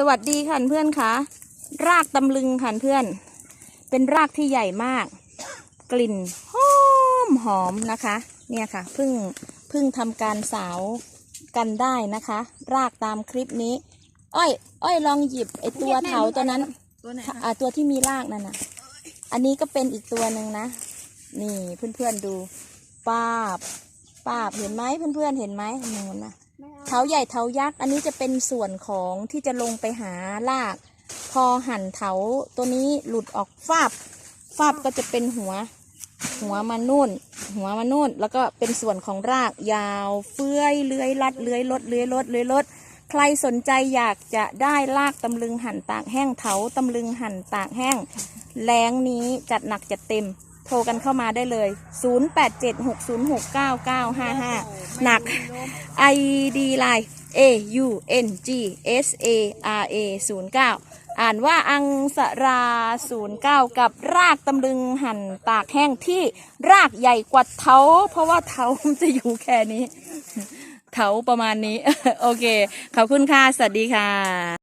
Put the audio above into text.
สวัสดีค่ะเพื่อนคะรากตำลึงค่ะเพื่อน เป็นรากที่ใหญ่มาก กลิ่นหอมหอมนะคะ เนี่ยค่ะเพิ่งเพิ่งทำการสาวกันได้นะคะ รากตามคลิปนี้ อ้อย อ้อยลองหยิบไอตัวเถาตัวนั้นตัวไหนอ่าตัวที่มีรากนั่นน่ะ อันนี้ก็เป็นอีกตัวหนึ่งนะ นี่เพื่อนๆดูป้าบป้าบเห็นไหมเพื่อนๆเห็นไหมนูนนะ เท้าใหญ่เท้ายักษ์อันนี้จะเป็นส่วนของที่จะลงไปหาราก พอหั่นเถาตัวนี้หลุดออกฟาบฟาบก็จะเป็นหัว หัวมานู่น หัวมานู่น แล้วก็เป็นส่วนของรากยาวเฟื้อยเลื้อยลัดเลื้อยลดเลื้อยลดเลื้อยลดใครสนใจอยากจะได้รากตำลึงหั่นตากแห้งเถาตำลึงหั่นตากแห้งแล้งนี้จัดหนักจัดเต็ม โทรกันเข้ามาได้เลย 0876069955 หนัก ID Line A U N G S A R A 09อ่านว่าอังสรา 09 กับรากตำลึงหั่นตากแห้งที่รากใหญ่กว่าเถาเพราะว่าเถาจะอยู่แค่นี้เถาประมาณนี้ โอเค ขอบคุณค่ะ สวัสดีค่ะ